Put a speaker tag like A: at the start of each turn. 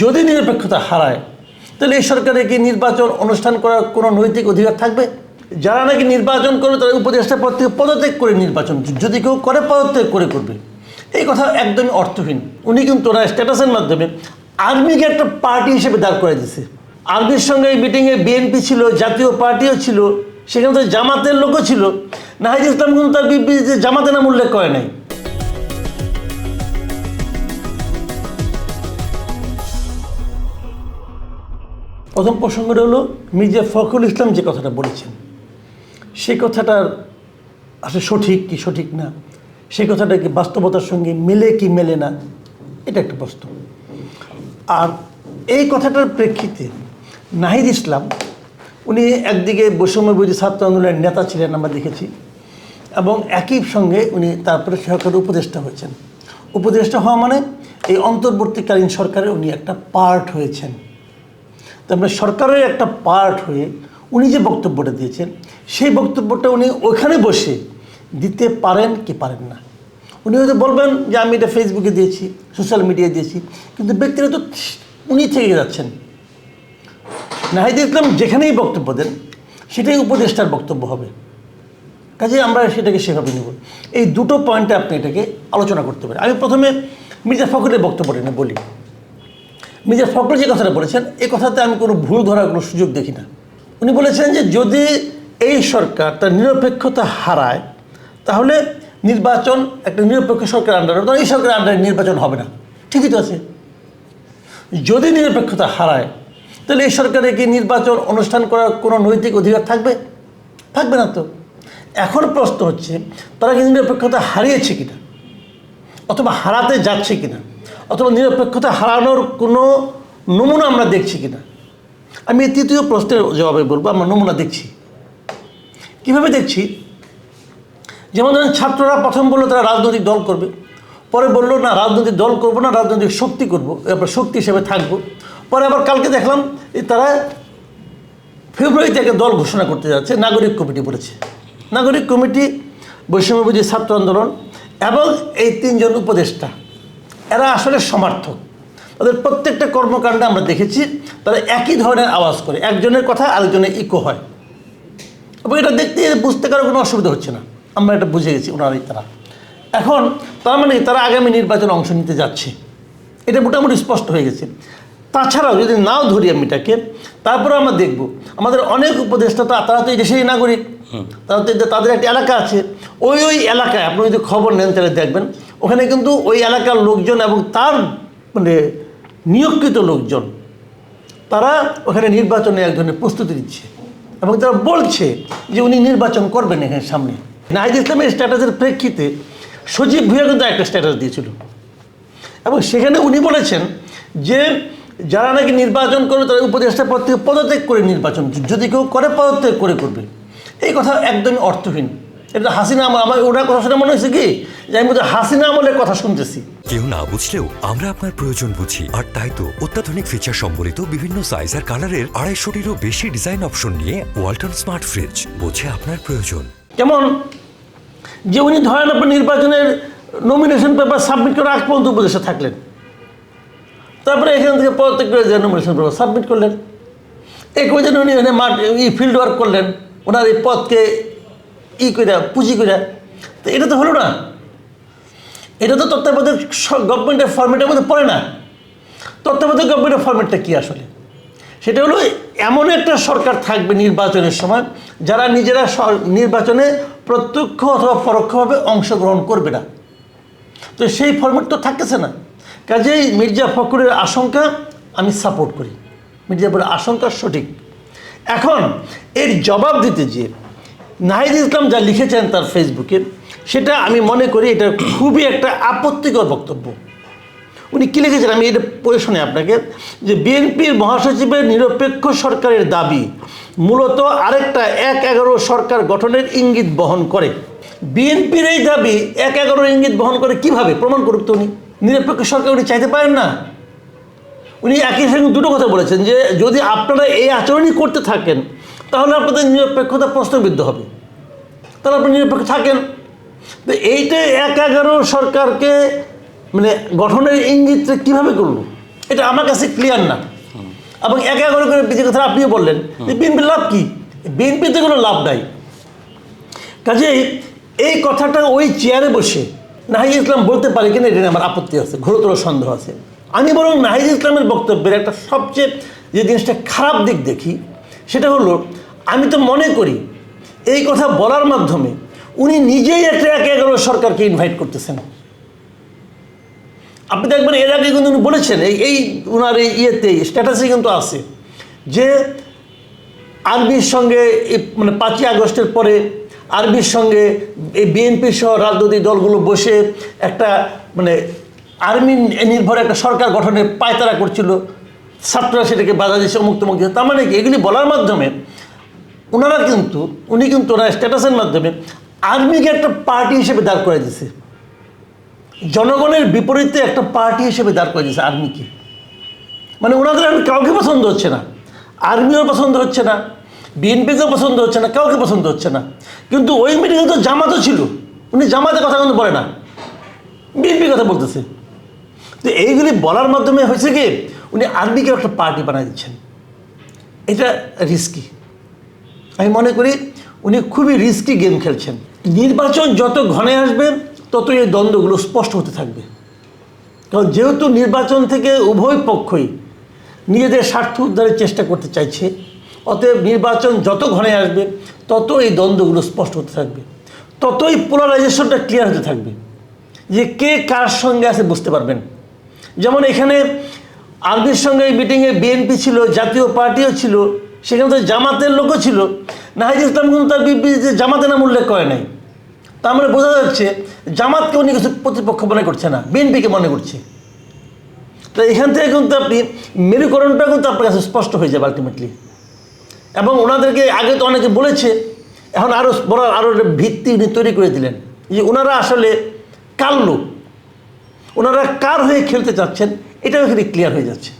A: যদি নিরপেক্ষতা হারায়, তাহলে এই সরকারে কি নির্বাচন, অনুষ্ঠান করার কোনো নৈতিক অধিকার থাকবে? যারা নাকি নির্বাচন করবে, তারা উপদেষ্টা পদ থেকে পদত্যাগ করে নির্বাচন যদি কেউ করে, পদত্যাগ করে করবে। এই কথা একদমই অর্থহীন। উনি কিন্তু ওনার স্ট্যাটাসের মাধ্যমে আর্মিকে একটা পার্টি হিসেবে দাঁড় করে দিছে আর্মির সঙ্গে এই মিটিংয়ে বিএনপি ছিল, জাতীয় পার্টিও ছিল, সেখানে তো জামাতের লোকও ছিল। নাহিদ ইসলাম কিন্তু তার বিবৃতিতে জামাতের নাম উল্লেখ করে নাই। প্রথম প্রসঙ্গটা হলো, মির্জা ফখরুল ইসলাম যে কথাটা বলেছেন, সে কথাটার আসলে সঠিক কি সঠিক না সেই কথাটা কি বাস্তবতার সঙ্গে মেলে কি মেলে না, এটা একটা প্রশ্ন। আর এই কথাটার প্রেক্ষিতে নাহিদ ইসলাম, উনি একদিকে বৈষম্য ছাত্র আন্দোলনের নেতা ছিলেন আমরা দেখেছি, এবং একই সঙ্গে উনি তারপরে সরকারের উপদেষ্টা হয়েছেন। উপদেষ্টা হওয়া মানে এই অন্তর্বর্তীকালীন সরকারে উনি একটা পার্ট হয়েছেন। তারপরে সরকারের একটা পার্ট হয়ে উনি যে বক্তব্যটা দিয়েছেন, সেই বক্তব্যটা উনি ওখানে বসে দিতে পারেন কি পারেন না। উনি হয়তো বলবেন যে, আমি এটা ফেসবুকে দিয়েছি সোশ্যাল মিডিয়ায় দিয়েছি। কিন্তু ব্যক্তিগত উনি থেকে যাচ্ছেন। নাহিদ ইসলাম যেখানেই বক্তব্য দেন, সেটাই উপদেষ্টার বক্তব্য হবে। কাজে আমরা সেটাকে সেভাবে নেব। এই দুটো পয়েন্টে আপনি এটাকে আলোচনা করতে পারেন। আমি প্রথমে মির্জা ফখরের বক্তব্যটা বলি। মির্জা ফখর যে কথাটা বলেছেন এই কথাতে আমি কোনো ভুল ধরার কোনো সুযোগ দেখি না। উনি বলেছেন যে, যদি এই সরকার তার নিরপেক্ষতা হারায়, তাহলে নির্বাচন একটা নিরপেক্ষ সরকার আন্ডারে তখন এই সরকারের আন্ডারে নির্বাচন হবে না। ঠিকই তো আছে। যদি নিরপেক্ষতা হারায়, তাহলে এই সরকারে কি নির্বাচন অনুষ্ঠান করার কোনো নৈতিক অধিকার থাকবে? থাকবে না তো। এখন প্রশ্ন হচ্ছে, তারা কি নিরপেক্ষতা হারিয়েছে কিনা? অথবা হারাতে যাচ্ছে কিনা? অথবা নিরপেক্ষতা হারানোর কোনো নমুনা আমরা দেখছি কিনা? আমি তৃতীয় প্রশ্নের জবাবে বলব, আমরা নমুনা দেখছি। কীভাবে দেখছি? যেমন ধরেন ছাত্ররা প্রথম বলল তারা রাজনৈতিক দল করবে, পরে বলল না, রাজনৈতিক দল করব না, রাজনৈতিক শক্তি করব, এরপর শক্তি হিসেবে থাকব। পরে আবার কালকে দেখলাম তারা ফেব্রুয়ারি থেকে দল ঘোষণা করতে যাচ্ছে, নাগরিক কমিটি বলেছে। নাগরিক কমিটি বৈষম্যবিধি ছাত্র আন্দোলন এবং এই তিনজন উপদেষ্টা। এরা আসলে সমর্থক। তাদের প্রত্যেকটা কর্মকাণ্ডে আমরা দেখেছি তারা একই ধরনের আওয়াজ করে। একজনের কথা আরেকজনের ইকো হয়। এবং এটা দেখতে বুঝতে কারও কোনো অসুবিধা হচ্ছে না। আমরা এটা বুঝে গেছি ওনারাই তারা। এখন তার মানে তারা আগামী নির্বাচনে অংশ নিতে যাচ্ছে। এটা মোটামুটি স্পষ্ট হয়ে গেছে। তাছাড়াও যদি নাও ধরি আমি এটাকে তারপরে আমরা দেখব আমাদের অনেক উপদেষ্টা তো তারা তো এই দেশেরই নাগরিক। তারা তো তাদের একটা এলাকা আছে। ওই ওই এলাকায় আপনি যদি খবর নেন তাহলে দেখবেন ওখানে কিন্তু ওই এলাকার লোকজন এবং তার মানে নিয়োগকৃত লোকজন, তারা ওখানে নির্বাচনে এক ধরনের প্রস্তুতি দিচ্ছে এবং তারা বলছে যে উনি নির্বাচন করবেন এখানে সামনে। নাহিদ ইসলামের স্ট্যাটাসের প্রেক্ষিতে সজীব ভুয়া কিন্তু একটা স্ট্যাটাস দিয়েছিল এবং সেখানে উনি বলেছেন যে যারা নাকি নির্বাচন করবে তারা উপদেষ্টা পদ থেকে পদত্যাগ করে নির্বাচন, যদি কেউ করে পদত্যাগ করে করবে। এই কথা একদমই অর্থহীন। এটা হাসিনা আমল আমার ওনার কথা শুনে মনে হয়েছে কি? যে আমি হাসিনা আমলের কথা শুনতেছি।
B: কেউ না বুঝলেও আমরা আপনার প্রয়োজন বুঝি। আর তাই তো অত্যাধুনিক ফিচার সম্বলিত বিভিন্ন সাইজ আর কালারের আড়াইশোটিরও বেশি ডিজাইন অপশন নিয়ে ওয়ালটন স্মার্ট ফ্রিজ বোঝে আপনার প্রয়োজন।
A: যেমন যে উনি ধরেন আপনি নির্বাচনের নমিনেশন পেপার সাবমিট করার আগ পর্যন্ত উপদেশে থাকলেন। তারপরে এখান থেকে পদত্যাগ করে যে নমিনেশন পেপার সাবমিট করলেন। এই করে উনি এখানে মাঠ ই ফিল্ড ওয়ার্ক করলেন ওনার এই পদকে ই করে পুঁজি করে তো এটা তো হলো না। এটা তো তত্ত্বাবধায়ক গভর্নমেন্টের ফর্মেটের মধ্যে পড়ে না। তত্ত্বাবধায়ক গভর্নমেন্টের ফর্মেটটা কী আসলে? সেটা হলো এমন একটা সরকার থাকবে নির্বাচনের সময়, যারা নিজেরা নির্বাচনে প্রত্যক্ষ অথবা পরোক্ষভাবে অংশগ্রহণ করবে না। তো সেই ফর্মেট তো থাকতেছে না। কাজেই মির্জা ফখরের আশঙ্কা আমি সাপোর্ট করি। মির্জা ফখরের আশঙ্কা সঠিক। এখন এর জবাব দিতে যে নাহিদ ইসলাম যা লিখেছেন তার ফেসবুকে, সেটা আমি মনে করি এটা খুবই একটা আপত্তিকর বক্তব্য। উনি কী লিখেছেন? আমি এটা পড়ে শুনে আপনাকে। যে বিএনপির মহাসচিবের নিরপেক্ষ সরকারের দাবি মূলত আরেকটা এক এগারো সরকার গঠনের ইঙ্গিত বহন করে। বিএনপির এই দাবি এক এগারো ইঙ্গিত বহন করে কীভাবে? প্রমাণ করুক তো উনি। নিরপেক্ষ সরকার উনি চাইতে পারেন না। উনি একই সঙ্গে দুটো কথা বলেছেন যে যদি আপনারা এই আচরণই করতে থাকেন তাহলে আপনাদের নিরপেক্ষতা প্রশ্নবিদ্ধ হবে। তাহলে আপনি নিরপেক্ষ থাকেন। তো এইটা এক এগারো সরকারকে মানে গঠনের ইঙ্গিতটা কীভাবে করল, এটা আমার কাছে ক্লিয়ার না। এবং এক এগারো করে যে কথা আপনিও বললেন যে বিএনপির লাভ কি? বিএনপিতে কোনো লাভ নাই। কাজেই এই কথাটা ওই চেয়ারে বসে নাহিদ ইসলাম বলতে পারে কিনা এটা আমার আপত্তি আছে, ঘোরতর সন্দেহ আছে। আমি বরং নাহিদ ইসলামের বক্তব্যের একটা সবচেয়ে যে জিনিসটা খারাপ দিক দেখি, সেটা হলো আমি তো মনে করি এই কথা বলার মাধ্যমে উনি নিজেই একটা একে এগারো সরকারকে ইনভাইট করতেছেন আপনি দেখবেন এর আগে কিন্তু উনি বলেছেন, এই ওনার এই ইয়েতে স্ট্যাটাসে কিন্তু আছে যে আরবির সঙ্গে মানে পাঁচই আগস্টের পরে আরবির সঙ্গে এই বিএনপি সহ রাজনৈতিক দলগুলো বসে একটা মানে আর্মি নির্ভর একটা সরকার গঠনের পায়তারা করছিল, ছাত্ররা সেটাকে বাধা দিচ্ছে অমুক তমুক। তার মানে কি এগুলি বলার মাধ্যমে ওনারা কিন্তু, উনি কিন্তু ওনার স্ট্যাটাসের মাধ্যমে আর্মিকে একটা পার্টি হিসেবে দাঁড় করে দিছে। জনগণের বিপরীতে একটা পার্টি হিসেবে দাঁড় করে দিয়েছে আর্মিকে। মানে ওনাদের আর কাউকে পছন্দ হচ্ছে না। আর্মিও পছন্দ হচ্ছে না, বিএনপিকেও পছন্দ হচ্ছে না, কাউকে পছন্দ হচ্ছে না। কিন্তু ওই মিটিংয়ে তো জামাতও ছিল। উনি জামাতের কথা কিন্তু বলে না। বিএনপির কথা বলতেছে। তো এইগুলি বলার মাধ্যমে হয়েছে কি, উনি আর্মিকে একটা পার্টি বানিয়ে দিচ্ছেন। এটা রিস্কি আমি মনে করি উনি খুবই রিস্কি গেম খেলছেন। নির্বাচন যত ঘনে আসবে তত এই দ্বন্দ্বগুলো স্পষ্ট হতে থাকবে। কারণ যেহেতু নির্বাচন থেকে উভয় পক্ষই নিজেদের স্বার্থ উদ্ধারের চেষ্টা করতে চাইছে, অতএব নির্বাচন যত ঘনে আসবে, তত এই দ্বন্দ্বগুলো স্পষ্ট হতে থাকবে। ততই পোলারাইজেশনটা ক্লিয়ার হতে থাকবে। যে কে কার সঙ্গে আছে বুঝতে পারবেন। যেমন এখানে আরবির সঙ্গে এই মিটিংয়ে বিএনপি ছিল, জাতীয় পার্টিও ছিল সেখানে তো জামাতের লোকও ছিল। নাহিদ ইসলাম কিন্তু তার বিবৃতিতে জামাতের নাম উল্লেখ করে নাই। তার মানে বোঝা যাচ্ছে জামাতকে উনি কিছু প্রতিপক্ষ মনে করছে না, বিএনপিকে মনে করছে। তো এখান থেকে কিন্তু আপনি মেরুকরণটা কিন্তু আপনার কাছে স্পষ্ট হয়ে যাবে আলটিমেটলি এবং ওনাদেরকে আগে তো অনেকে বলেছে, এখন আরও বড় আরও ভিত্তি উনি তৈরি করে দিলেন, যে ওনারা আসলে কার লোক? ওনারা কার হয়ে খেলতে চাচ্ছেন? এটাও এখানে ক্লিয়ার হয়ে যাচ্ছে।